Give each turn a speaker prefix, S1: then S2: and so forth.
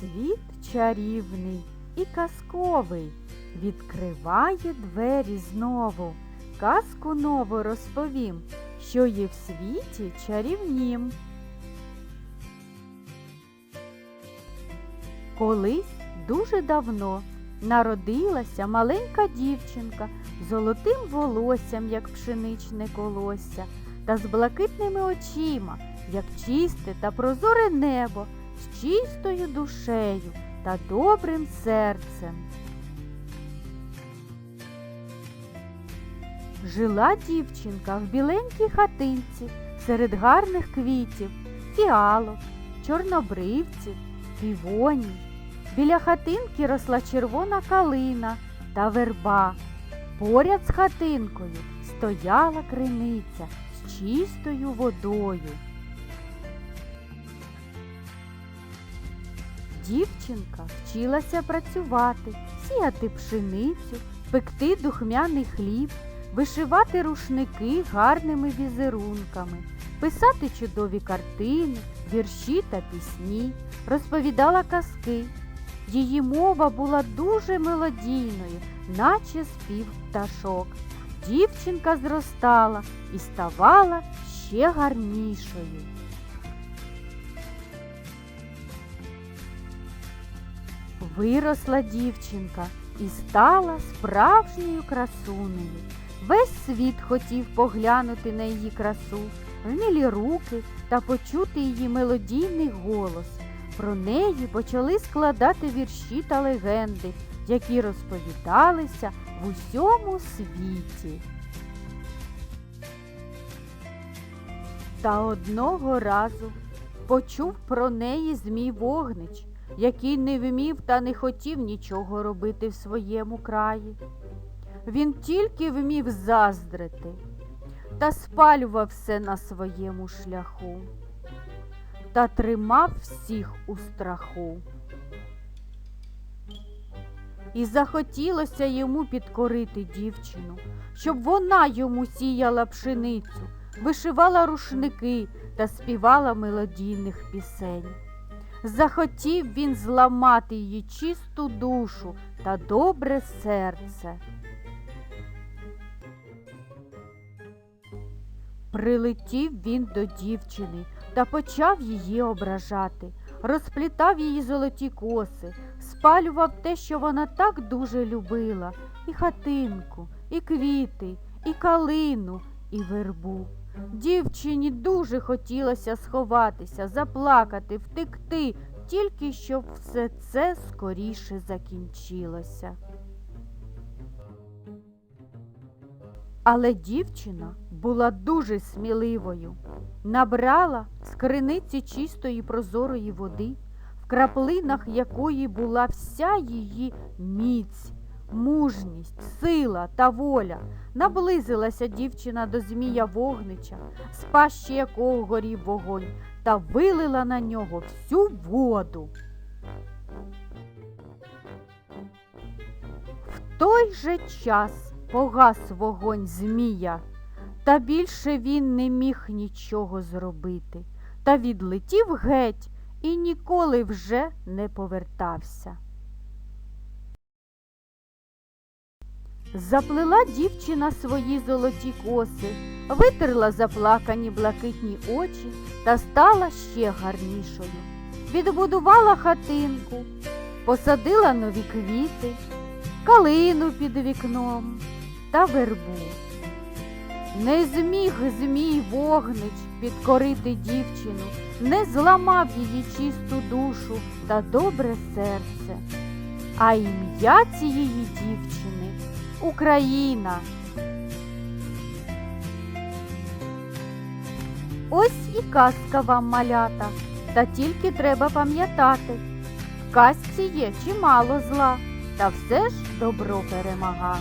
S1: Світ чарівний і казковий відкриває двері знову. Казку нову розповім, що є в світі чарівнім. Колись дуже давно народилася маленька дівчинка з золотим волоссям, як пшеничне колосся, та з блакитними очима, як чисте та прозоре небо, з чистою душею та добрим серцем. Жила дівчинка в біленькій хатинці серед гарних квітів, фіалок, чорнобривців, півоній. Біля хатинки росла червона калина та верба. Поряд з хатинкою стояла криниця з чистою водою. Дівчинка вчилася працювати, сіяти пшеницю, пекти духмяний хліб, вишивати рушники гарними візерунками, писати чудові картини, вірші та пісні, розповідала казки. Її мова була дуже мелодійною, наче спів пташок. Дівчинка зростала і ставала ще гарнішою. Виросла дівчинка і стала справжньою красунею. Весь світ хотів поглянути на її красу, вмілі руки та почути її мелодійний голос. Про неї почали складати вірші та легенди, які розповідалися в усьому світі. Та одного разу почув про неї Змій Вогнич, який не вмів та не хотів нічого робити в своєму краї. Він тільки вмів заздрити та спалював все на своєму шляху та тримав всіх у страху. І захотілося йому підкорити дівчину, щоб вона йому сіяла пшеницю, вишивала рушники та співала мелодійних пісень. Захотів він зламати її чисту душу та добре серце. Прилетів він до дівчини та почав її ображати, розплітав її золоті коси, спалював те, що вона так дуже любила, і хатинку, і квіти, і калину, і вербу. Дівчині дуже хотілося сховатися, заплакати, втекти, тільки щоб все це скоріше закінчилося. Але дівчина була дуже сміливою. Набрала з криниці чистої прозорої води, в краплинах якої була вся її міць, мужність, сила та воля. Наблизилася дівчина до Змія Вогнича, з пащі якого горів вогонь, та вилила на нього всю воду. В той же час погас вогонь Змія. Та більше він не міг нічого зробити, та відлетів геть і ніколи вже не повертався. Заплела дівчина свої золоті коси, витерла заплакані блакитні очі та стала ще гарнішою. Відбудувала хатинку, посадила нові квіти, калину під вікном та вербу. Не зміг Змій Вогнич підкорити дівчину, не зламав її чисту душу та добре серце. А ім'я цієї дівчини Україна. Ось і казка вам малята, та тільки треба пам'ятати. В казці є чимало зла, та все ж добро перемага.